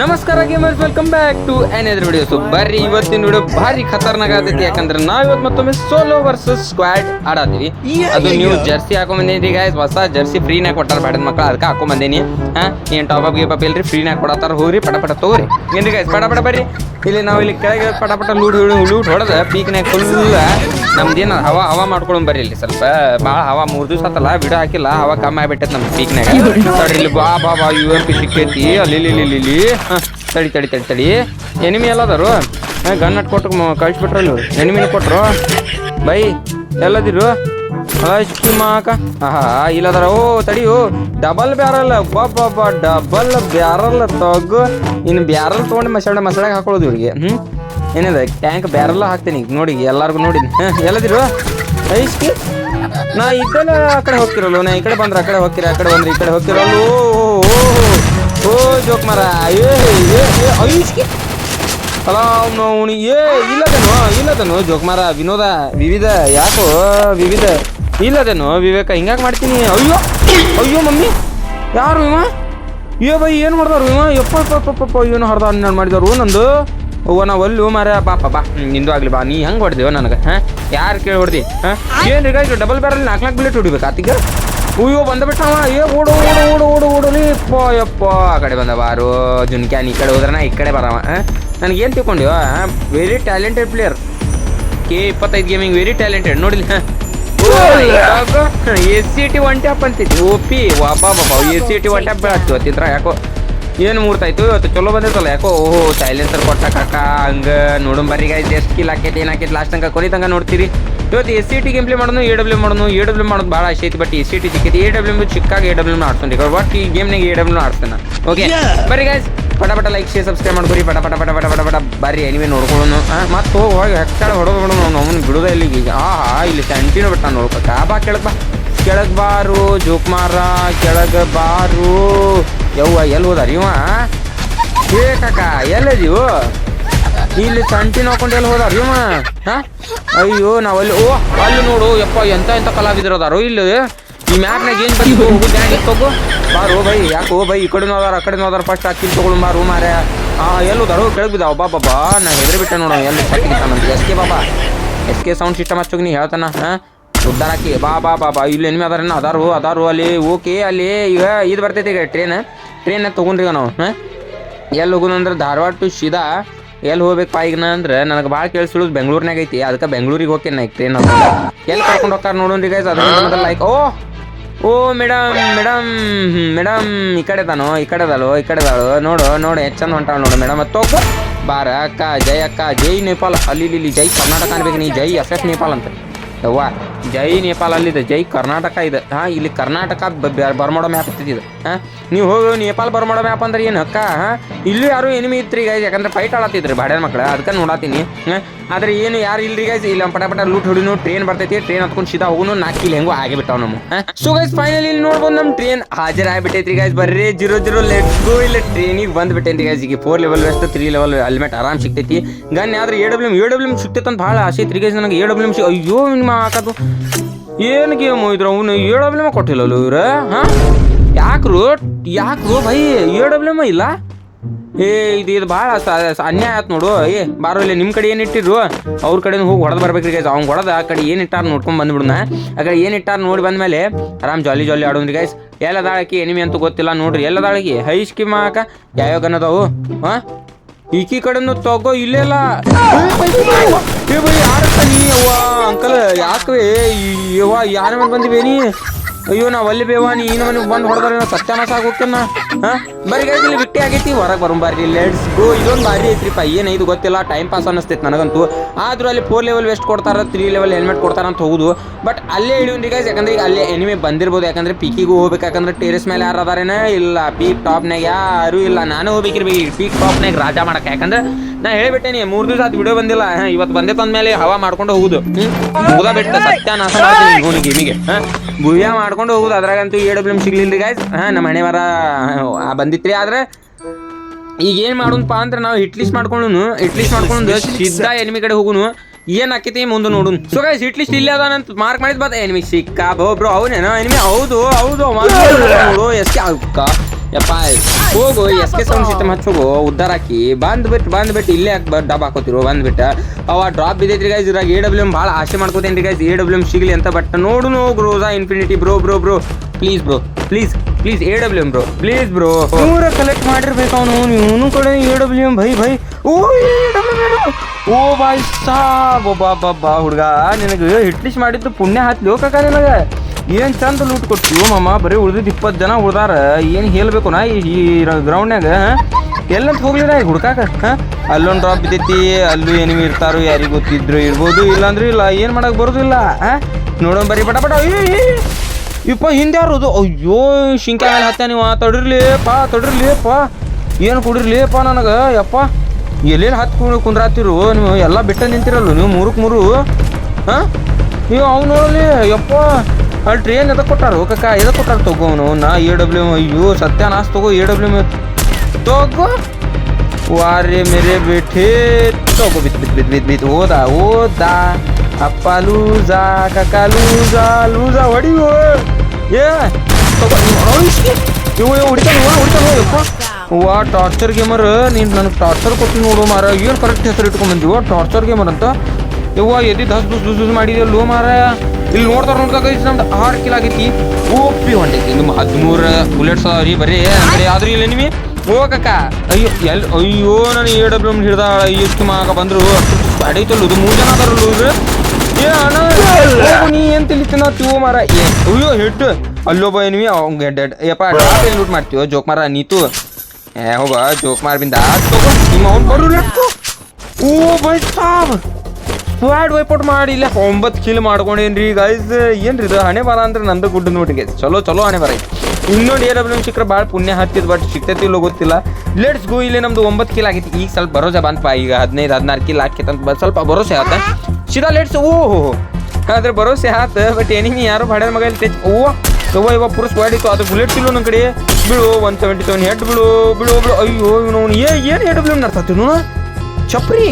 ನಮಸ್ಕಾರ gamers welcome back to ಎನ್ ಎದ್ರ ವಿಡಿಯೋ ಸೊ ಬರ್ರಿ ಇವತ್ತಿನ ವಿಡಿಯೋ ಭಾರಿ ಖತರ್ನಾಕ್ ಆಗತೈತಿ. ಯಾಕಂದ್ರೆ ನಾವ್ ಇವತ್ತು ಮತ್ತೊಮ್ಮೆ ಸೋಲೋ ವರ್ಸಸ್ ಸ್ಕ್ವಾಡ್ ಆಡಾತೀವಿ. ಅದು ನೀವು ಜರ್ಸಿ ಹಾಕೊಂಡ್ ಬಂದೇನಿ ಗಾಯ್ಸ್ ಹೊಸ ಜರ್ಸಿ ಫ್ರೀನಾಗ ಕೊಟ್ಟಾರ ಬ್ಯಾಡದ ಮಕ್ಕಳು ಅದಕ್ಕೆ ಹಾಕೊಂಡ್ ಬಂದೇನಿ ಹಾ ಏನ್ ಟಾಪ್ ಅಪ್ ಗೇಪ್ ಅಪ್ ಇಲ್ರಿ? ಫ್ರೀನಾಗ ಕೊಡತ್ತಾರ ಹೋಗ್ರಿ ಪಟ ಪಟ ತಗೋರಿ. ಏನ್ರಿ ಗಾಯ್ಸ್ ಪಟ ಪಟ ಬರ್ರಿ. ಇಲ್ಲಿ ನಾವು ಇಲ್ಲಿ ಕೆಳಗೆ ಪಟ ಪಟ ಲೂಡ್ ಹಿಡು ಲೂಡ್ ಹೊಡೆದ ಪೀಕ್ನಾಗ ಫುಲ್ ನಮ್ದೇನ ಹವಾ ಹವಾ ಮಾಡ್ಕೊಂಡ್ ಬರ್ರಿ ಇಲ್ಲಿ ಸ್ವಲ್ಪ. ಭಾಳ ಹವಾ ಮೂರ್ ದಿವಸ ಆತಲ್ಲ ವಿಡಿಯೋ ಹಾಕಿಲ್ಲ ಹವಾ ಕಮ್ಮಿ ಆಗ್ಬಿಟ್ಟೈತೆ ನಮ್ಮ ಪೀಕ್ನಾಗ ಇಲ್ಲಿ ಬಾ ಬಾ ಬಾ ಯು ಎಂ ಪಿ ಸಿಕ್ಕೈತಿ ಅಲ್ಲಿ ಇಲ್ಲಿ ಇಲ್ಲಿ ಹ, ತಡಿ ತಡಿ ತಡಿ ತಡಿ. ಎನಿಮಿ ಎಲ್ಲದಾರು ಗನ್ ಅಟ್ ಕೊಟ್ಟು ಎನಿಮಿ ಅಲ್ಲಿ ಎನಿಮಿನ ಕೊಟ್ರು? ಬೈ ಎಲ್ಲದಿರು ಮಾಕ. ಆಹಾ ಇಲ್ಲದಾರ ಓ ತಡಿಯು ಡಬಲ್ ಬ್ಯಾರಲ್ ಬಾಬಾ ಡಬಲ್ ಬ್ಯಾರಲ್ ತಗೋ. ಇನ್ನು ಬ್ಯಾರಲ್ ತೊಗೊಂಡು ಮಸಾಲೆ ಮಸಾಲೆ ಹಾಕೊಳ್ಳೋದು ಇವ್ರಿಗೆ. ಹ್ಞೂ ಏನಿದೆ? ಟ್ಯಾಂಕ್ ಬ್ಯಾರಲ್ಲ ಹಾಕ್ತೀನಿ ಈಗ ನೋಡಿ ಎಲ್ಲರಿಗೂ ನೋಡಿ ಹಾಂ ಎಲ್ಲದಿರು ಐಸ್ಕಿ ನಾ ಕಡೆ ಆ ಕಡೆ ಹೋಗ್ತಿರಲ್ಲ ನಾ ಈ ಕಡೆ ಬಂದ್ರೆ ಆ ಕಡೆ ಹೋಗ್ತೀರ? ಆ ಕಡೆ ಬಂದ್ರೆ ಈ ಕಡೆ ಹೋಗ್ತಿರಲ್ಲ ಓ. ಓ, ಜೋಕ್ ಮರ. ಏ ಐಸ್ಕಿ ಅಲ್ಲ ಅವ್ನು ಏ ಇಲ್ಲದನು ಇಲ್ಲದನು ಜೋಕ್ ಮರ. ವಿನೋದ ವಿವಿಧ ಯಾಕೋ ವಿವಿಧ. ಇಲ್ಲದೇನು ವಿವೇಕ ಹಿಂಗಾಕೆ ಮಾಡ್ತೀನಿ. ಅಯ್ಯೋ ಅಯ್ಯೋ ಮಮ್ಮಿ. ಯಾರು ಇವ? ಏ ಬೈ ಏನು ಮಾಡ್ದವ್ರು ಇವ? ಯಪ್ಪ ಯಪ್ಪ ಏನು ಹರ್ದ ಹನ್ನೆರಡು ಮಾಡಿದಾರು ನಂದು. ಅವ್ವ ನಾ ಒಲ್ಲು ಮಾರ. ಬಾಪ ಬಾ ನಿಂದು ಆಗಲಿ ಬಾ. ನೀ ಹೆಂಗೆ ಹೊಡೆದೇವ ನನಗೆ ಹಾಂ? ಯಾರು ಕೇಳಿ ಹೊಡ್ದಿ ಹಾಂ? ಏನು ರೀ ಡಬಲ್ ಬ್ಯಾರಲ್ಲಿ ನಾಲ್ಕು ನಾಲ್ಕು ಬಿಲೆಟ್ ಹೊಡಿಬೇಕು ಆತಿಗ? ಅಯ್ಯೋ ಬಂದ ಬಿಟ್ಟವ ಏ ಓಡು ಓಡು ಓಡು ಓಡು ಓಡಲಿ ಯಪ್ಪ ಯಪ್ಪ. ಆ ಕಡೆ ಬಂದ ಬಾರು ಜುನ್ಕ್ಯಾನ್ ಈ ಕಡೆ ಹೋದ್ರೆ ನಾ ಈ ಕಡೆ ಬರವ ನನಗೇನು ತಿಳ್ಕೊಂಡಿವ ವೆರಿ ಟ್ಯಾಲೆಂಟೆಡ್ ಪ್ಲೇಯರ್ ಕೆ ಇಪ್ಪತ್ತೈದು ಗೇಮಿಂಗ್ ವೆರಿ ಟ್ಯಾಲೆಂಟೆಡ್ ನೋಡಿಲಿ S C T one tap ಅಂತಿತ್ತು ಓ ಪಿ ವಾಬಾ ಬಾಬಾ S C T one tap ಬೀಳತ್ತು ತಿಂತ್ರ ಯಾಕೋ ಏನು ಮೂರ್ತಾಯ್ತು ಇವತ್ತು ಚಲೋ ಬಂದಿತ್ತಲ್ಲ ಯಾಕೋ? ಓಹೋ ಸೈಲೆನ್ಸರ್ ಕೊಟ್ಟ ಕಾಕ ಹಂಗ. ನೋಡೋಣ ಬರ್ರಿ ಗಾಯ್ಸ್ ಎಷ್ಟು ಕಿಲ್ ಹಾಕೈತಿ ಏನು ಹಾಕೈತಿ ಲಾಸ್ಟ್ ತನಕ ಕೊನೆ ತನಕ ನೋಡ್ತೀರಿ. ಇವತ್ತು S C T game play ಮಾಡೋದು ಎ ಡಬ್ಲ್ಯೂ ಮಾಡೋದು ಎ ಡಬ್ಲ್ಯೂ ಮಾಡೋದು ಭಾಳ ಆಸೆ ಐತಿ ಬಟ್ ಎಸ್ ಸಿ ಟಿ ಸಿಕ್ಕೈತಿ ಎ ಡಬ್ಲ್ಯೂ ಚಿಕ್ಕಾಗಿ ಎ ಡಬ್ಲ್ಯೂ ಆಡ್ತೀನಿ ಬಟ್ ಈ ಗೇಮ್ನಾಗ ಎ ಡಬ್ಲ್ಯೂ ಆಡ್ತಾನೆ ಓಕೆ ಬರ್ರಿ ಗೈಸ್ ಪಟ ಲೈಕ್ ಶೇರ್ ಸಬ್ಸ್ಕ್ರೈಬ್ ಮಾಡ್ಕೊರಿ ಪಟ ಪಟ ಪಟ ಪಟ ಪಟ ಪಟ. ಬರ್ರಿ ಎನಿವೆ ನೋಡ್ಕೊಳ್ಳೋನು. ಮತ್ತೆ ಹೋಗಿ ಹೋಗಿ ಹೆಕ್ಕಾಳ ಹೊಡೋದು ಬಿಡೋಣ ನಾವು ಅವನು ಬಿಡೋದ ಇಲ್ಲಿ ಈಗ. ಆಹಾ ಇಲ್ಲಿ ಸಂಟಿನೂ ಬಿಟ್ಟ ಆ ಬಾ ಕೆಳಗೆ ಬಾ. ಕೆಳಗೆ ಬಾರು ಜೋಕ್ಮಾರ ಕೆಳಗೆ ಬಾರು. ಯವ್ವ ಎಲ್ಲಿ ಹೋದಾರ ಇವ? ಏ ಕಾಕ ಎಲ್ಲದೀವು ಇಲ್ಲಿ ಸಂತಿ ನೋಡ್ಕೊಂಡು ಎಲ್ಲಿ ಹೋದಾರ ಇವ ಹಾ? ಅಯ್ಯೋ ನಾವಲ್ಲಿ ಅಲ್ಲಿ ಓ ಅಲ್ಲಿ ನೋಡು ಯಪ್ಪ ಎಂತ ಎಂತ ಕಲಾವಿದ್ರು ಅದಾರು ಇಲ್ಲಿ ಈ ಮ್ಯಾಪ್ನಾಗ ಏನ್ ಬಂದಿದ್ದು ಹೋಗು ಬ್ಯಾಂಡ್ ತಗೋ ಬಾರೋ ಬೈ ಯಾಕೋ ಬೈ ಈ ಕಡೆ ಹೋದಾರ ಆ ಕಡೆ ಹೋದಾರ ಫಸ್ಟ್ ಅಕ್ಕಿಲ್ ತಗೊಳು ಮಾರು ಮಾರ. ಆ ಎಲ್ಲಿ ಹೋದಾರೋ ಕೆಳಗೆ ಬಿದ್ದಾವ ಬಾ ಬಾಬಾ ನಾ ಹೆದರಿ ಬಿಟ್ಟೆ ನೋಡ ಎಲ್ಲಿ ಸತ್ತಿಗಿತ್ತಾನಂತ ಎಸ್ ಕೆ ಬಾಬಾ. ಎಸ್ ಕೆ ಸೌಂಡ್ ಸಿಸ್ಟಮ್ ಹಚ್ಚೋಗಿ ನೀ ಹೇಳ್ತಾನ ಹಾ? ಉದ್ದಾರ ಹಾಕಿ. ಬಾ ಬಾ ಬಾ ಬಾ ಇಲ್ಲಿ ಎನಿಮಿ ಅದಾರೇನು ಅದಾರು ಅದಾರು ಅಲ್ಲಿ ಓಕೆ ಅಲ್ಲಿ ಈಗ ಇದು ಬರ್ತೈತಿ ಈಗ ಟ್ರೈನ್ ಟ್ರೈನ್ ತೊಗೊಂಡ್ರಿ ನಾವು ಹಾಂ? ಎಲ್ಲಿ ಹೋಗೋದಂದ್ರೆ ಧಾರವಾಡ ಟು ಸೀದಾ ಎಲ್ಲಿ ಹೋಗ್ಬೇಕಪ್ಪ ಈಗ ನಾ ಅಂದ್ರೆ? ನನಗೆ ಭಾಳ ಕೇಳಿಸಿಳೋದು ಬೆಂಗಳೂರಿನಾಗ ಐತಿ. ಅದಕ್ಕೆ ಬೆಂಗಳೂರಿಗೆ ಹೋಗ್ತೇನೆ ನಾ ಟ್ರೇನ್ ಎಲ್ಲಿ ಕರ್ಕೊಂಡು ಹೋಗ್ತಾರೆ ನೋಡೋನ್ರಿ ಗೈಸ್ ಅದ್ರ ಲೈಕ್ ಓ ಓ ಮೇಡಮ್ ಮೇಡಮ್ ಮೇಡಮ್ ಈ ಕಡೆ ತಾನು ಈ ಕಡೆ ಅದಾಳು ಈ ಕಡೆ ಅದಾಳು ನೋಡು ನೋಡು, ಎಷ್ಟು ಚಂದ ಹೊಂಟಾಳ ನೋಡು ಮೇಡಮ್ ಹೋಗು. ಬಾರ, ಅಕ್ಕ, ಜೈ ಅಕ್ಕ, ಜೈ ನೇಪಾಲ್ ಅಲ್ಲಿ, ಇಲ್ಲಿ ಜೈ ಕರ್ನಾಟಕ ಅನ್ಬೇಕು ನೀ, ಜೈ ಎಸ್ ಎಸ್ ನೇಪಾಲ್ ಅಂತ. ಯವ್ವ. ಜೈ ನೇಪಾಳ ಅಲ್ಲಿದೆ ಜೈ ಕರ್ನಾಟಕ ಇದೆ. ಹಾಂ, ಇಲ್ಲಿ ಕರ್ನಾಟಕ ಬರ್ಮಾಡೋ ಮ್ಯಾಪ್ ಇದು. ಹಾಂ, ನೀವು ಹೋಗಿ ನೇಪಾಲ್ ಬರ್ಮಾಡೋ ಮ್ಯಾಪ್ ಅಂದ್ರೆ ಏನು ಅಕ್ಕ ಹಾಂ, ಇಲ್ಲೂ ಯಾರು ಎನಿಮಿ ಇತ್ರಿ ಗೈಸ್ ಯಾಕಂದ್ರೆ ಫೈಟ್ ಆಡತ್ತಿದ್ರಿ ಬಾಡ್ಯಾರ ಮಕ್ಳು ಅದಕ್ಕೆ ನೋಡಾತೀನಿ. ಆದ್ರೆ ಏನು ಯಾರು ಇಲ್ರಿ ಗೈಸ್ ಇಲ್ಲ ಪಟ ಪಟ ಲೂಟ್ ಹೊಡಿನು ಟ್ರೈನ್ ಬರ್ತೈತಿ ಟ್ರೈನ್ ಹತ್ಕೊಂಡು ಸೀದಾ ಹೋಗುನು ನಾಲ್ಕು ಇಲ್ಲಿ ಹೆಂಗೋ ಆಗಿ ಬಿಟ್ಟಾವ ನಮ್ಮ ಸೊ ಗೈಸ್ ಫೈನಲಿ ಇಲ್ಲಿ ನೋಡ್ಬೋದು ನಮ್ಮ ಟ್ರೈನ್ ಹಾಜರ್ ಆಗಿಬಿಟ್ಟೈತ್ರಿ ಗೈಸ್ ಬರ್ರಿ ಜೀರೋ ಜೀರೋ ಲೆಟ್ ಗೋ ಇಲ್ಲ ಟ್ರೈನಿಗೆ ಬಂದ್ಬಿಟ್ಟೈತಿ ಗೈಸ್ ಈಗ four level vest three level helmet ಆರಾಮ್ ಸಿಗ್ತೈತಿ. ಗನ್ ಆದ್ರೆ ಎ ಡಬ್ಲ್ಯೂ ಎ ಸಿಗ್ತೈತೆ ಅಂತ ಭಾಳ ಆಸೆ ಐತ್ರಿ ಗೈಸ್ ನನಗೆ ಎ ಡಬ್ಲ್ಯೂ ಅಯ್ಯೋ ನಿಮ್ಮ ಹಾಕೋದು. ಏನು ಗೇಮ್ ಇದ್ರ ಅವನು? ಡಬ್ಲ್ಯೂ ಕೊಟ್ಟಿಲ್ಲ ಇವ್ರ? ಹಾಂ? ಯಾಕ್ರು ಯಾಕ್ರು ಭೈ? ಎ ಡಬ್ಲ್ಯೂ ಇಲ್ಲ? ಏ, ಇದು ಇದು ಭಾಳ ಅನ್ಯಾಯ ಆಯ್ತು ನೋಡು. ಏ, ಬಾರೋ ಇಲ್ಲಿ ನಿಮ್ಮ ಕಡೆ ಏನು ಇಟ್ಟಿದ್ರು? ಅವ್ರ ಕಡೆ ಹೋಗಿ ಹೊಡೆದು ಬರ್ಬೇಕ್ರಿ ಗೈಸ್ ಅವ್ನು ಹೊಡೆದ ಆ ಕಡೆ ಏನು ಇಟ್ಟಾರ ನೋಡ್ಕೊಂಡು ಬಂದ್ಬಿಡ್ನ. ಆ ಕಡೆ ಏನು ಇಟ್ಟಾರ ನೋಡಿ ಬಂದ್ಮೇಲೆ ಆರಾಮ್ ಜಾಲಿ ಜಾಲಿ ಆಡೋನ್ರಿ ಗೈಸ್ ಎಲ್ಲದಾಳಕಿ ಎನಿಮಿ ಅಂತ ಗೊತ್ತಿಲ್ಲ ನೋಡ್ರಿ. ಎಲ್ಲದಾಳಕಿ ಹೈ ಸ್ಕಿಮ್ ಹಾಕ ಯಾವ್ಯಾವ ಗನ್ ಅದಾವು? ಹಾಂ? ಈಕಿ ಕಡೆನು ತಗೋ ಇಲ್ಲೆಲ್ಲ ಯಾರಕ್ಕ ನೀ ಅವ್ವ? ಅಂಕಲ್ ಯಾಕೆ ಯಾರ ಮೇಲೆ ಬಂದಿವೇನಿ ಅಯ್ಯೋ, ನಾ ಒಲ್ಲಿ ಬೇವಾ, ನೀ ಮನೆಗೆ ಬಂದು ಹೊಡೆದ್ರೆ ಸತ್ಯಾನಾಶ ಆಗೋಕ್ಕೆನ ಹಾ? ಬರೀ ಇಲ್ಲಿ ಬಿಟ್ಟಿ ಆಗೈತಿ, ಹೊರಗೆ ಬರೋ ಬಾರಿ ಲೆಟ್ಸ್ ಗೋ ಇದೊಂದು ಬಾರಿ ಐತ್ರಿಪ್ಪ, ಏನು ಗೊತ್ತಿಲ್ಲ ಟೈಮ್ ಪಾಸ್ ಅನ್ನಿಸ್ತೈತೆ ನನಗಂತೂ. ಆದರೂ ಅಲ್ಲಿ ಫೋರ್ ಲೆವೆಲ್ ವೆಸ್ಟ್ ಕೊಡ್ತಾರ ತ್ರೀ ಲೆವೆಲ್ ಹೆಲ್ಮೆಟ್ ಕೊಡ್ತಾರ ಅಂತ ಹೋಗುದು ಬಟ್ ಅಲ್ಲೇ ಇಳಿಯೋನ್ರಿ ಗೈಸ್ ಯಾಕಂದ್ರೆ ಈಗ ಅಲ್ಲೇ ಎನಿಮೆ ಬಂದಿರ್ಬೋದು, ಯಾಕಂದ್ರೆ ಪಿಕಿಗೂ ಹೋಗ್ಬೇಕು, ಯಾಕಂದ್ರೆ ಟೇರೆಸ್ ಮೇಲೆ ಯಾರು ಅದಾರೇನ? ಇಲ್ಲ ಪೀಕ್ ಟಾಪ್ನಾಗ ಯಾರು ಇಲ್ಲ. ನಾನು ಹೋಗ್ಬೇಕಿರ್ಬೇಕು ಪೀಕ್ ಟಾಪ್ನಾಗ ರಾಜ ಮಾಡಕ್ಕೆ. ಯಾಕಂದ್ರೆ ನಾ ಹೇಳ್ಬಿಟ್ಟೇನಿ, ಮೂರು ದಿವಸ ಅದು ವಿಡಿಯೋ ಬಂದಿಲ್ಲ. ಇವತ್ತು ಬಂದೇ ತಂದ ಮೇಲೆ ಹವಾ ಮಾಡ್ಕೊಂಡು ಹೋಗುದು. ಮುಗ್ದ ಬಿಟ್ಟ ಸತ್ಯಾನಾಶ ಮಾಡ್ತೀನಿ ಇವನು ಗೇಮಿಗೆ ಭೂಯ ಮಾಡ್ಕೊಂಡು ಹೋಗುದು. ಅದ್ರಾಗಂತೂ ಎ ಡಬ್ಲ್ಯೂ ಸಿಗ್ಲಿಲ್ಲ ಗಾಯ್ಸ್ ಹಾ ನಮ್ಮ ಹಣೆ ಮರ ಬಂದಿತ್ರಿ. ಆದ್ರೆ ಈಗ ಏನ್ ಮಾಡೋಣಪ್ಪ ಅಂದ್ರೆ ನಾವು ಹಿಟ್ ಲಿಸ್ಟ್ ಮಾಡ್ಕೊಂಡು ಹಿಟ್ಲಿಸ್ಟ್ ಮಾಡ್ಕೊಂಡು ಸಿದ್ಧ ಎನಿಮಿ ಕಡೆ ಹೋಗುನು. ಏನ್ ಆಕೈತಿ ಮುಂದೆ ನೋಡು ಸೊ ಗೈಸ್ ಹಿಟ್ ಲಿಸ್ಟ್ ಅದ ನಂತ ಮಾರ್ಕ್ ಮಾಡಿದ್ ಬಾ. ಎನಿಮಿ ಸಿಕ್ಕ ಬ್ರೋ ಅವನೇನೋ ಎನಿಮಿ ಹೌದು ಹೌದು. ನೋಡು ಅಕ್ಕ. ಯಪ್ಪ ಹೋಗು ಎಸ್ ಕೆ ಸೌಂಡ್ ಸಿಸ್ಟಮ್ ಹಚ್ಚೋಗು ಉದ್ದಾರ ಹಾಕಿ. ಬಂದ್ಬಿಟ್ಟು ಬಂದ್ಬಿಟ್ಟು ಇಲ್ಲೇ ಹಾಕಿ ಡಬ್ ಹಾಕೋತಿರು, ಬಂದ್ಬಿಟ್ಟು? ಅವ ಡ್ರಾಪ್ ಬಿದ್ದೈತ್ರಿ ಗೈಸ್ ಇದ್ರಾಗ ಎ ಡಬ್ಲ್ಯೂ ಎಂ ಭಾಳ ಆಸೆ ಮಾಡ್ಕೋತೇನೆ ಗೈಸ್ ಎ ಡಬ್ಲ್ಯೂ ಎಂ ಸಿಗಲಿ ಅಂತ ಬಟ್ ನೋಡು no Rosa infinity bro bro bro please bro please please A W M bro please bro ನೂರ ಕಲೆಕ್ಟ್ ಮಾಡಿರ್ಬೇಕು ಅವನು ಇವನು ಕಡೆ ಎ ಡಬ್ಲ್ಯೂ ಎಂ ಭೈ ಭೈ. ಓ ಎ ಓ ಬಾಯ್ ಸಾಬ್ ಬಾ ಬಾ ಹುಡುಗ. ನಿನಗೆ ಹಿಟ್ಲಿಶ್ ಮಾಡಿದ್ದು ಪುಣ್ಯ ಹತ್ಲಿ ಹೋಗಕ್ಕ ನಿನಗೆ. ಏನ್ ಚಂದ ಲೂಟ್ ಕೊಡ್ತೀವಿ ಮಾಮ? ಬರೀ ಉಳ್ದಿದ್ದು ಇಪ್ಪತ್ತು ಜನ ಉಳ್ದಾರ. ಏನು ಹೇಳ್ಬೇಕು ನಾ ಈ- ಗ್ರೌಂಡ್ನಾಗ ಎಲ್ಲಂತ ಹೋಗ್ಲಿಲ್ಲ ಈಗ ಹುಡ್ಕಾಕ ಅಲ್ಲೊಂದು ಡ್ರಾಪ್ ಬಿದ್ದೈತಿ, ಅಲ್ಲೂ ಏನು ಇರ್ತಾರೋ ಯಾರಿಗೆ ಗೊತ್ತಿದ್ರು ಇರ್ಬೋದು, ಇಲ್ಲಾಂದ್ರೆ ಇಲ್ಲ. ಏನು ಮಾಡೋಕೆ ಬರೋದಿಲ್ಲ ಹಾಂ? ನೋಡೋಣ ಬರೀ ಪಟ ಪಟ. ಇಪ್ಪ ಹಿಂದೆ ಯಾರು ಅಯ್ಯೋ, ಶಿಂಕ ಮೇಲೆ ಹತ್ತ ನೀವು. ತಡಿರ್ಲಿಪ್ಪ ತಡಿರ್ಲಿಪ್ಪ. ಏನು ಕುಡಿರ್ಲಿಪ್ಪ ನನಗೆ? ಯಪ್ಪ ಎಲ್ಲೇನು ಹತ್ತು ಕುಂದ್ರಾತಿರು? ನೀವು ಎಲ್ಲ ಬಿಟ್ಟ ನಿಂತಿರಲ್ಲ, ನೀವು ಮೂರಕ್ಕೆ ಮೂರು, ಹಾಂ? ನೀವು ಅವ್ನು ನೋಡಲಿ, ಯಪ್ಪ. ಅಲ್ಲಿ ಟ್ರೇನ್ ಎದಕ್ಕೆ ಕೊಟ್ಟಾರ? ಕಕ್ಕ ಎದಕ್ಕೆ ಕೊಟ್ಟಾರ ತಗೋ ಅವನು? ನಾ ಎ ಡಬ್ಲ್ಯೂ ಅಯ್ಯೋ, ಸತ್ಯನಾಶ ತಗೋ ಎ ಡಬ್ಲ್ಯೂ ತಗೋ. ವಾರೆ ಮೇರೆ ಬೇಠೆ. ತಗೋ ಬಿತ್ ಬಿತ್ ಬಿತ್ ಬಿತ್ ಬಿತ್ ಹೋದ ಹೋದ. ಅಪ್ಪ ಲೂಜಾ ಕಕ್ಕ ಲೂಜಾ ಲೂಜಾ ಹೊಡಿಯೋ. ಏ, ತಗೋ ಇವು ಹೊಡಿತಾನೆ ಹೊಡಿತಾನೆ ಯಪ್ಪ ವಾ ಟಾರ್ಚರ್ ಗೇಮರ್ ನೀನು ನನಗೆ ಟಾರ್ಚರ್ ಕೊಟ್ಟು ನೋಡು, ಮಾರ. ಏನು ಕರೆಕ್ಟ್ ಹೆಸರು ಇಟ್ಕೊಂಡ್ಬಂದಿವ ಟಾರ್ಚರ್ ಗೇಮರ್ ಅಂತ. ಯವ್ವ ಎದ್ದಿದ್ದು ಹಸ್ ದುಸ್ ದುಸ್ ದುಸ್ ಮಾಡಿದೆ ಲೋ ಮಾರ. ಇಲ್ಲಿ ನೋಡ್ತಾರ ನೋಡ್ದಾಗ ಇದು ನಮ್ದು ಆರು ಕಿಲ್ ಆಗೈತಿ. ಓಪಿ ಹೊಂಟೈತಿ ನಿಮ್ಮ ಹದಿಮೂರು ಬುಲೆಟ್ಸ್ ಅದಾವ್ರಿ ಬರೀ. ಅಂದ್ರೆ ಆದ್ರೂ ಇಲ್ಲ ನಿಮಗೆ? ಹೋಗಕ್ಕ. ಅಯ್ಯೋ ಎಲ್ ಅಯ್ಯೋ ನಾನು ಎ ಡಬ್ಲ್ಯೂ ಹಿಡ್ದ ಎಷ್ಟು ಮಾಗ ಬಂದ್ರು. ಅಡೈತಲ್ಲ ಇದು ಮೂರು ಜನ ಅದಾರಲ್ಲ ಇವ್ರು? ಏ ಅಣ್ಣ ಹೋಗು ನೀ ಏನ್ ತಿಳಿತೀನ ತಿವು ಮಾರ. ಏ ಅಯ್ಯೋ ಹೆಡ್ ಅಲ್ಲೊಬ್ಬ ಏನ್ವಿ ಅವ್ಗೆ ಹೆಡ್ ಯಪ್ಪ ಡ್ರಾಪ್ ಏನ್ ಲೂಟ್ ಮಾಡ್ತೀವೋ ಜೋಕ್ ಮಾರ ನೀತು. ಏ ಹೋಗ ಜೋಕ್ ಮಾರ್ ಬಿಂದ. ತಗೋ ನಿಮ್ಮ ಅವ್ನು ಬರು ಲೆಕ್ಕು ಓ ಬೈ ಸಾಬ್. ಸ್ವಾಡ್ ವೈಪೌಟ್ ಮಾಡಿ ಇಲ್ಲ ಒಂಬತ್ತು ಕಿಲ್ ಮಾಡ್ಕೊಂಡೇನ್ರಿ ಗೈಸ್ ಏನ್ರಿ ಇದು? ಹಣೆ ಬರ ಅಂದ್ರೆ ನಂದು ಗುಡ್ ಗೈಸ್ ಚಲೋ ಚಲೋ ಹಣೆ ಬರ ಇನ್ನೊಂದು ಏರ್ ಡಬ್ಲ್ಯೂ ಸಿಕ್ಕರೆ ಭಾಳ ಪುಣ್ಯ ಹತ್ತಿದ್ ಬಟ್ ಸಿಗ್ತೈತಿ ಇಲ್ಲೋ ಗೊತ್ತಿಲ್ಲ. ಲೆಟ್ಸ್ ಗೋ ಇಲ್ಲಿ ನಮ್ದು ಒಂಬತ್ತು ಕಿಲ್ ಆಗೈತಿ ಈಗ ಸ್ವಲ್ಪ ಭರೋಸೆ ಬಂತಪ್ಪ ಈಗ ಹದಿನೈದು, ಹದಿನಾರು ಕಿಲ್ ಹಾಕೈತೆ ಅಂತ ಬ- ಸ್ವಲ್ಪ ಭರೋಸೆ ಆತ. ಸೀದಾ ಲೆಟ್ಸ್ ಹೋ ಆದ್ರೆ ಭರೋಸೆ ಆತ ಬಟ್ ಎನಿಮಿ ಯಾರು? ಬಾಡ್ಯಾರ ಮಗ ಇಲ್ಲಿ ಓ ಯವ್ವ ಇವಾಗ ಪುರ ಸ್ಕ್ವಾಡ್ ಅದು ಬುಲೆಟ್ ಕಿಲ್ ನನ್ನ ಕಡೆ. ಬಿಡು ಒನ್ ಸೆವೆಂಟಿ ಸೆವೆನ್ ಹೆಡ್ ಬಿಡು ಬಿಡು ಬಿಡು. ಅಯ್ಯೋ ಏನು ಎ ಡಬ್ಲ್ಯೂ ನಡ್ತಾತಿ ನೋಡ ಚಪ್ರಿ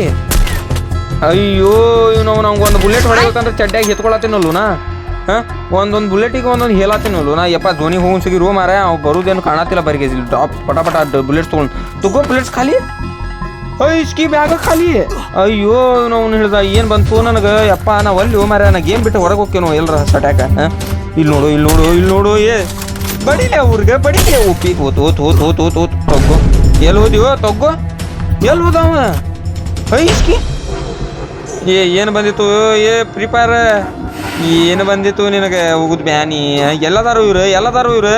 ಅಯ್ಯೋ ಇವ್ನು ನಂಗೆ ಒಂದು ಬುಲೆಟ್ ಹೊಡಿಬೇಕಂದ್ರೆ ಚಡ್ಡಾಗಿ ಎತ್ಕೊಳತ್ತೇನಲ್ಲು ನಾ? ಹಾಂ? ಒಂದೊಂದು ಬುಲೆಟಿಗೆ ಒಂದೊಂದು ಹೇಳತ್ತೇನಲ್ಲು ನಾ? ಯಪ್ಪ, ಧ್ವನಿ ಹೋಗಿ ಸಿಗಿ ರೂ ಮಾರ ಅವ್ ಬರುದೇನು ಕಾಣತ್ತಿಲ್ಲ ಬರಿಗೆ ಪಟ ಪಟ ಬುಲೆಟ್ಸ್ ತೊಗೊಂಡು. ತಗೋ ಬುಲೆಟ್ಸ್ ಖಾಲಿ. ಇಸ್ಕಿ ಬ್ಯಾಗ ಖಾಲಿ. ಅಯ್ಯೋ ಅವ್ನು ಹೇಳ್ದ, ಏನು ಬಂತು ನನಗೆ? ಯಪ್ಪ ನಾ ಒಲ್ಲಿ ಮಾರ ನಾ ಗೇಮ್ ಬಿಟ್ಟು ಹೊರಗೆ ಹೋಗ್ತೇನೋ ಎಲ್ಲರ ಸಟ್ಯಾಕ ಹಾಂ? ಇಲ್ಲಿ ನೋಡು ಇಲ್ಲಿ ನೋಡು ಇಲ್ಲಿ ನೋಡು, ಏ. ಬಡಿಲೆ ಅವ್ರಿಗೆ ಬಡಿಲೆ ಒಪ್ಪಿ ಓತ್ ಓತ್ ಓತ್ ಓತ್ ಓತ್ ಓತ್ ತಗೋ. ಎಲ್ಲಿ ಹೋದಿವೋ ತಗೋ. ಎಲ್ಲಿ ಹೋದವ? ಅಯ್ಯ ಇಸ್ಕಿ. ಏ ಏನು ಬಂದಿತ್ತು? ಏ ಫ್ರೀ ಫೈರ್ ಏನು ಬಂದಿತ್ತು ನಿನಗೆ? ಹೋಗುದು ಬ್ಯಾನಿ. ಎಲ್ಲದಾರು ಇವ್ರು ಎಲ್ಲದಾರು ಇವ್ರು.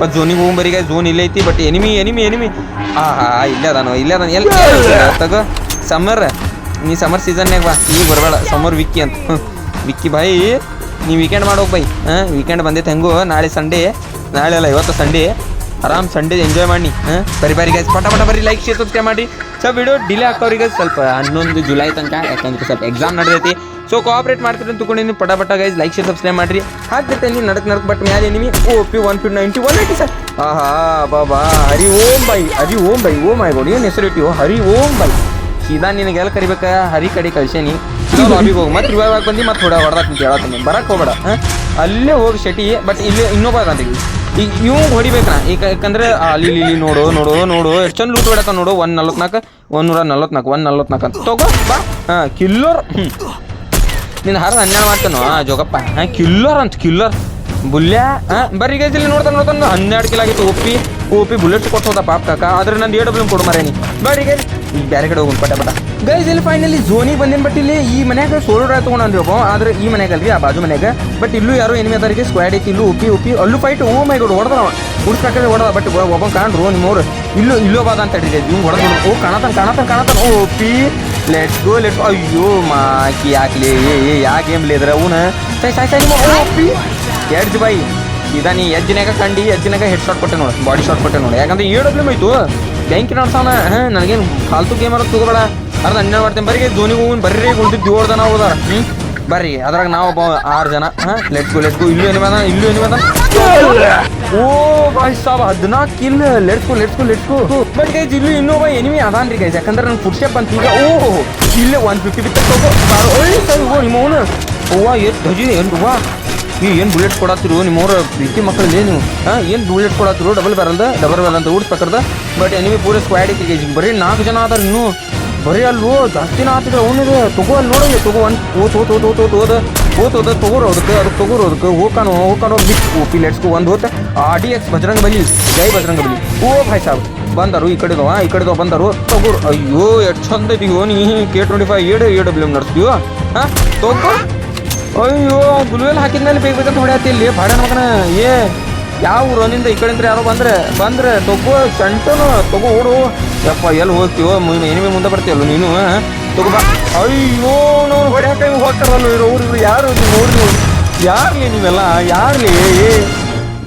ಬಟ್ ಜೋನಿಗೆ ಹೋಗಿ ಬರೀಗ ಜೋನ್ ಇಲ್ಲೇ ಐತಿ ಬಟ್ ಎನಿಮಿ ಎನಿಮಿ ಎನಿಮಿ ಆ ಹಾ ಇಲ್ಲೇ ಅದಾನು ಇಲ್ಲೇ ಅದಾನ. ಎಲ್ಲ ತಗೋ ಸಮ್ಮರ್ ನೀ ಸಮ್ಮರ್ ಸೀಸನ್ನಾಗ ಬಾ. ಈಗ ಬರಬೇಡ ಸಮ್ಮರ್ ವಿಕ್ಕಿ ಅಂತ. ವಿಕ್ಕಿ ಬಾಯಿ ನೀ ವೀಕೆಂಡ್ ಮಾಡೋಕೆ ಬೈ. ಹಾಂ ವೀಕೆಂಡ್ ಬಂದೈತೆ ಹೆಂಗು? ನಾಳೆ ಸಂಡೇ ನಾಳೆ ಅಲ್ಲ ಇವತ್ತು ಸಂಡೇ ಆರಾಮ್ ಸಂಡೇ ಎಂಜಾಯ್ ಮಾಡಿ ಹಾಂ ಬರಿ ಬರಿ ಗೈಸ್ ಪಟ ಪಟ ಬರಿ ಲೈಕ್ ಶೇರ್ ಸಬ್ಸ್ಕ್ರೈಬ್ ಮಾಡಿ. ಸೊ ವಿಡಿಯೋ ಡಿಲೇ ಹಾಕೋರಿಗೆ ಸ್ವಲ್ಪ ಹನ್ನೊಂದು ಜುಲೈ ತನಕ, ಯಾಕಂದ್ರೆ ಸ್ವಲ್ಪ ಎಕ್ಸಾಮ್ ನಡೆದೈತಿ. ಸೊ ಕೋಆಪ್ರೇಟ್ ಮಾಡ್ತೀರಿ ಅಂತ ತಗೊಂಡಿನಿ ಪಟ ಪಟ ಗೈಸ್ ಲೈಕ್ ಶೇರ್ ಸಬ್ಸ್ಕ್ರೈಬ್ ಮಾಡ್ರಿ ಹಾಕ್ತಿರ್ತೇನೆ ನಡಕ್ ನಡಕ್ ಬಟ್ ಮ್ಯಾಲೆ ನಿಮಗೆ O P one fifty ninety one it sir. ಆಹಾ ಬಾಬಾ ಹರಿ ಓಂ ಬೈ, ಹರಿ ಓಂ ಬೈ. ಓಂ ಆಯ್ಗೋಡಿ ಏನು ಹೆಸರು ಇಟ್ಟಿವೋ ಹರಿ ಓಂ ಬೈ. ಸೀದಾ ನಿನಗೆ ಎಲ್ಲ ಕರಿಬೇಕ? ಹರಿ ಕಡೆ ಕಳ್ಸೇನಿ. ಲಾಬಿಗೆ ಹೋಗಿ. ಮತ್ತೆ ರಿವೈವ್ ಆಗಿ ಬಂದು, ಮತ್ತೆ ಹೊಡ ಹೊಡೆದಾಕ್ ಬರಕ್ ಬರಕ್ಕೆ ಹೋಗ್ಬೇಡ ಅಲ್ಲೇ ಹೋಗಿ ಶೆಟಿ ಬಟ್ ಇಲ್ಲಿ ಇನ್ನೊಬ್ಬ ಈಗ ಇವ್ ಹೊಡಿಬೇಕ ಈಗ ಯಾಕಂದ್ರೆ ಅಲ್ಲಿ ಇಲ್ಲಿ ನೋಡು ನೋಡು ನೋಡು. ಎಷ್ಟು ಚಂದ ಲೂಟ್ ಹೊಡಕ ನೋಡು. ಒನ್ ನಲ್ವತ್ನಾಲ್ಕು ಒಂದೂರ ನಲ್ವತ್ನಾಲ್ಕು ಒನ್ ನಲ್ವತ್ನಾಲ್ಕು ಅಂತ. ತಗೋ, ಬಾ. ಹಾಂ, ಕಿಲ್ಲೋರ್. ನಿನ್ನ ಹರ ಹನ್ನೆರಡು ಮಾಡ್ತಾನೋ? ಜೋಗಪ್ಪ. ಹಾಂ, ಕಿಲ್ಲೋರ್ ಅಂತ, ಕಿಲ್ಲೋರ್. ಬುಲ್ಯ, ಹಾಂ, ಬರ್ರಿ, ಗೈಸ್, ಇಲ್ಲಿ ನೋಡ್ತಾನೆ ನೋಡ್ತಾನೆ. ಹನ್ನೆರಡು ಕಿಲೋ ಆಗಿತ್ತು ಓಪಿ ಓಪಿ ಬುಲೆಟ್ ಕೊಟ್ಟು ಹೋದ ಪಾಪ ಕಾಕ. ಆದ್ರೆ ನಂದು ಎ ಡಬ್ಲ್ಯೂ ಕೊಡು ಮರೇನಿ. ಬರ್ರಿ ಈಗ ಬೇರೆ ಕಡೆ ಹೋಗೋಣ, ಪಟ ಪಟ. ಗೈಸ್ ಇಲ್ಲಿ ಫೈನಲಿ ಝೋನಿ ಬಂದಿನ ಬಟ್ ಇಲ್ಲಿ ಈ ಮನ್ಯಾಗ ಸೋಲೋ ಡ್ರೈವ್ ತೊಗೊಂಡ್ರಿ ಒಬ್ಬ. ಆದ್ರೆ ಈ ಮನ್ಯಾಗ ಅಲ್ಲಿ ಆ ಬಾಜು ಮನೆಯಾಗ. ಬಟ್ ಇಲ್ಲೂ ಯಾರು ಎನಿಮಿ ಅದಾರಿಗೆ ಸ್ಕ್ವಾಡ್ ಐತಿ, ಇಲ್ಲೂ ಉಪ್ಪಿ ಉಪ್ಪಿ. ಅಲ್ಲೂ ಫೈಟ್ ಓ ಮೈ ಗೋಡ್ ಹೊಡೆದ ಹುಡ್ಕಾಕಡೆ ಹೊಡೆದ ಬಟ್ ಒಬ್ಬ ಕಾಣ್ರು, ನಿಮ್ಮವ್ರು. ಇಲ್ಲೂ, ಇಲ್ಲೋ ಬಾದ ಅಂತ ಹೇಳಿದೆ ಇವ್ ಹೊಡೆದ ಓ ಕಾಣತಾನ ಕಾಣತಾನ ಕಾಣತಾನ ಓ, ಉಪ್ಪಿ ಲೆಟ್ಸ್ ಗೋ ಲೆಟ್ಸ್ ಅಯ್ಯೋ, ಮಾಕಿ, ಯಾಕ್ಲಿ, ಏ ಏ, ಯಾ ಗೇಮ್ ಲೇದ್ರ ಅವನ. ಸೈ ಸೈ ಸೈ ನಿಮ್ಮ ಓ, ಉಪ್ಪಿ. ಎಡ್ಜ್ ಬೈ ಇದಾನಿ ಎಜ್ಜಿನಾಗ ಕಂಡಿ ಎಜ್ಜಿನಾಗ ಹೆಡ್ ಶಾಟ್ ಕೊಟ್ಟೆ ನೋಡು ಬಾಡಿ ಶಾಟ್ ಕೊಟ್ಟೆ ನೋಡಿ. ಯಾಕಂದ್ರೆ ಏಳು ಐತು. ಬ್ಯಾಂಕಿ ನಡ್ಸವನ ಹಾಂ ನನಗೇನು ಫಾಲ್ತು ಗೇಮ್ ಅರ ತಗೋಬೇಡ. ಅರ್ಧ ಹನ್ನೆರಡು ಮಾಡ್ತೇನೆ ಬರೀ ಧೋನಿಗೆ ಹೋಗಿ ಬರ್ರಿ ಗುಂಡಿ ಏಳು ಜನ ಹೋದಾರ ಹ್ಞೂ ಬರ್ರಿ ಅದ್ರಾಗ ನಾವು ಒಬ್ಬ ಆರು ಜನ. ಹಾಂ ಲೆಟ್ ಗೋ ಲೆಟ್ ಗೋ ಇಲ್ಲೂ ಏನಿವೆ ಅದಾನ ಇಲ್ಲೂ ಏನಿವೆ ಅದಾನ. ಓ ಬಾಯ್ ಸಾಬ್ ಹದಿನಾಲ್ಕು kill let's go let's go let's go but guys ಇಲ್ಲಿ ಇನ್ನೊಬ್ಬ ಎನಿಮಿ ಅದಾನ್ ರೀ ಗೈಸ್ ಯಾಕಂದ್ರೆ ನನ್ನ ಫುಡ್ ಸ್ಟೆಪ್ ಅಂತ ಈಗ. ಓಹೋ ಇಲ್ಲೇ ಒನ್ ಫಿಫ್ಟಿ ಬಿತ್ತ ತಗೋ. ಓ ನಿಮ್ಮ ಅವನು ಓವಾ ಎಷ್ಟು ಧಜಿ ಏನು ಈ ಏನು ಬುಲೆಟ್ ಕೊಡತ್ತಿರು ನಿಮ್ಮವ್ರ ಪ್ರೀತಿ ಮಕ್ಕಳಲ್ಲಿ ನೀವು ಹಾಂ ಏನು ಬುಲೆಟ್ ಕೊಡತ್ತಿರು ಡಬಲ್ ಬ್ಯಾರಲ್ದ ಡಬಲ್ ಬ್ಯಾರಲ್ ಅಂತ ಊಟ ಊಡ್ಸ್ಬೇಕರ್ದ ಬಟ್ ಎನಿಮಿ ಪೂರ ಸ್ಕ್ವಾಡ್ ಐತಿ ಈಗ ಬರೀ ನಾಲ್ಕು ಜನ ಅದಾರ ಇನ್ನೂ ಬರೀ ಅಲ್ಲೋ ಜಾಸ್ತಿನ ಆತಿದ್ರೆ ಅವನಿದೆ ತಗೋ ಅಲ್ಲಿ ನೋಡೋದು ತಗೋ ಒಂದು ಓತ್ ಓತ್ ಓತ್ ಓತ್ ಓದ ಓತ್ ಓದ ತಗೋರು ಅದಕ್ಕೆ ಅದಕ್ಕೆ ತಗೋರು ಅದಕ್ಕೆ ಹೋಕಾನು ಹೋಕಾನು ಬಿಟ್ ಓಪಿ ಲೆಟ್ಸ್ಕು ಒಂದು ಹೋತ ಆ ಡಿ ಎಕ್ಸ್ ಬಜರಂಗ ಬಲಿ ಜೈ ಬಜರಂಗ ಬಲಿ ಓ ಭಾಯ್ ಸಾಬ್ ಬಂದರು ಈ ಕಡೆದವ ಈ ಕಡೆದವ ಬಂದರು ತಗೋರು ಅಯ್ಯೋ ಎಷ್ಟು ಚಂದ ಇದೆಯೋ ನೀ ಕೆ ಟ್ವೆಂಟಿ ಫೈವ್ ಏಡು ಏಡು ಡಬ್ಲ್ಯೂ ನಡೆಸ್ತೀವೋ ಹಾಂ ತಗೋ ಅಯ್ಯೋ ಗುಲ್ವೆಲ್ ಹಾಕಿದ್ಮೇಲೆ ಬೇಗ ಬೇಕಂತ ಹೊಡೆಯತ್ತಿ ಇಲ್ಲಿ. ಭಾಡ ಮಗನ, ಏ, ಯಾವ ಊರನಿಂದ ಈ ಕಡೆಯಿಂದ ಯಾರೋ ಬಂದ್ರೆ ಬಂದ್ರೆ ತಗೋ ಸೆಂಟನು ತಗೋ ಓಡು. ಯಪ್ಪ, ಎಲ್ಲಿ ಹೋಗ್ತೀವೋ ಏನೇ ಮುಂದೆ ಬರ್ತೀಯಲ್ಲ ನೀನು? ತಗೋ ಬಾ. ಅಯ್ಯೋ, ನೋಡಿ ಹೊಡೆಯಕ್ಕೆ ಹೋಗ್ತಾರಲ್ಲ ಇರೋ ಊರು ಯಾರು ನೀವು? ನೋಡಿ ಯಾರ್ಲಿ ನೀವೆಲ್ಲ? ಯಾರ್ಲಿ? ಏ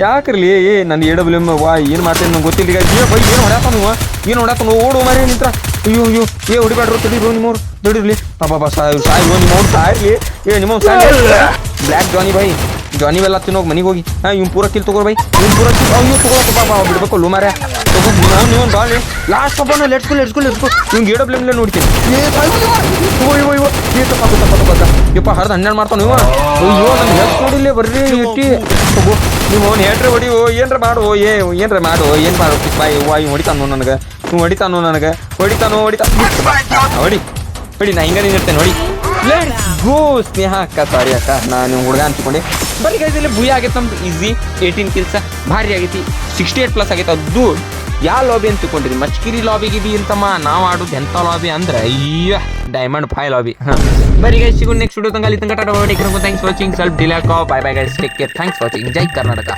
ಯಾಕ್ರಲಿ ಏ ನನ್ನ ಎ ಡಬ್ಲ್ಯೂ ವಾ, ಏನು ಮಾಡ್ತೀನಿ ನಂಗೆ ಗೊತ್ತಿಲ್ಲ. ಈಗ ಬೈ, ಏನು ಹೊಡ್ಯಾತ ನೀವು ಏನು ಹೊಡ್ಯಾತ ಓಡು ಮರಿ ನಿಂತ್ರ. ಅಯ್ಯೋ ಅಯ್ಯೋ. ಏ ಹೊಡಿಬ್ಯಾಡ್ರು ತಡೀರು ನಿಮ್ಮವ್ರು. ತಡೀರ್ಲಿ ಬಾಬಾ ಸಾಯ್ ಸಾಯ್ ನಿಮ್ಮವ್ರು ಸಾಯಿರ್ಲಿ ಏ ನಿಮ್ಮ ಬ್ಲ್ಯಾಕ್ ಜಾನಿ ಬಾಯಿ ಜಾನಿ ಎಲ್ಲ ತಿನ್ನೋಗಿ ಮನೆಗೆ ಹೋಗಿ. ಹಾಂ ಇವ್ನು ಪೂರ ಕಿಲ್ ತಗೋ ಬೈ. ಇವ್ನು ಪೂರ ಕಿಲ್ ಅಯ್ಯೋ ಬಾ ಬಾಬಾ ಬಿಡ್ಬೇಕು, ಲೂ ಮಾರ್ಯ ತಗೋ ನೀವು ನೀವು ಬಾಳಿ ಲಾಸ್ಟ್ ಒಬ್ಬನ ಲೆಟ್ಸ್ಕೊ ಲೆಟ್ಸ್ಕೊ ಲೆಟ್ಸ್ಕೊ ಇವ್ನು ಎ ಡಬ್ಲ್ಯೂ ಎಮ್ಲೆ ನೋಡ್ತೀನಿ. ಏ ಇವ ಇವ ಇವ ಏ, ತಪ್ಪ ತಪ್ಪ ತಪ್ಪ ಯಪ್ಪ, ಹರ್ದು ಹನ್ನೆರಡು ಮಾಡ್ತಾನೆ ಇವ ಅಯ್ಯೋ ನನ್ನ ಹೆಸ್ ನೋಡಿಲ್ಲ ಬರ್ರಿ ಇಟ್ಟಿ ತಗೋ ನೀವು ಅವ್ನು ಹೇಳ್ರಿ ಹೊಡಿ ಓ ಏನ್ರ ಮಾಡು, ಏ, ಏನ್ರ ಮಾಡು, ಏನು ಮಾಡು ಬಾಯ್ ಇವ್ ಹೊಡಿತಾನು ನನಗೆ. ಇವ್ ಹೊಡಿತಾನು ನನಗೆ ಹೊಡಿತಾನು ಹೊಡಿತಾ ಹೊಡಿ ಹೊಡಿ ನಾ ಹಿಂಗಾರಿ ನಿಂತಿರ್ತೇನೆ ನೋಡಿ ಗೋ ಸ್ನೇಹ ಅಕ್ಕ ಸಾರಿ ಅಕ್ಕ ನಾನು ಹುಡುಗ ಅನ್ಸ್ಕೊಂಡೆ ಬರೀ ಕೈದಲ್ಲಿ ಭೂಯ ಆಗೈತೆ ನಮ್ದು ಈಸಿ ಏಯ್ಟೀನ್ ಕಿಲ್ಸ ಭಾರಿ ಆಗೈತಿ ಸಿಕ್ಸ್ಟಿ ಏಟ್ ಪ್ಲಸ್ ಆಗೈತೆ ಅದು ಯಾವ ಲಾಬಿ ಅಂತ ತಿಳ್ಕೊಂಡಿರಿ ಮಚ್ಕಿರಿ ಲಾಬಿ ಗಿಬಿ ಅಂತಮ್ಮ ನಾವು ಆಡೋದು ಎಂಥ ಲಾಬಿ ಅಂದ್ರೆ ಅಯ್ಯ ಡೈಮಂಡ್ ಫೈ ಲಾಬಿ ಹಾಂ ಬರೀ ಗೈಸ್ ಸಿಗು ನೆಕ್ಸ್ಟ್ ವಿಡಿಯೋ ತಂಗ ಅಲ್ಲಿ ತಂಗ ಟಾಟಾ ಥ್ಯಾಂಕ್ಸ್ ವಾಚಿಂಗ್ ಸ್ವಲ್ಪ ಡಿಲಾಕೋ bye bye guys take care thanks watching ಜೈ ಕರ್ನಾಟಕ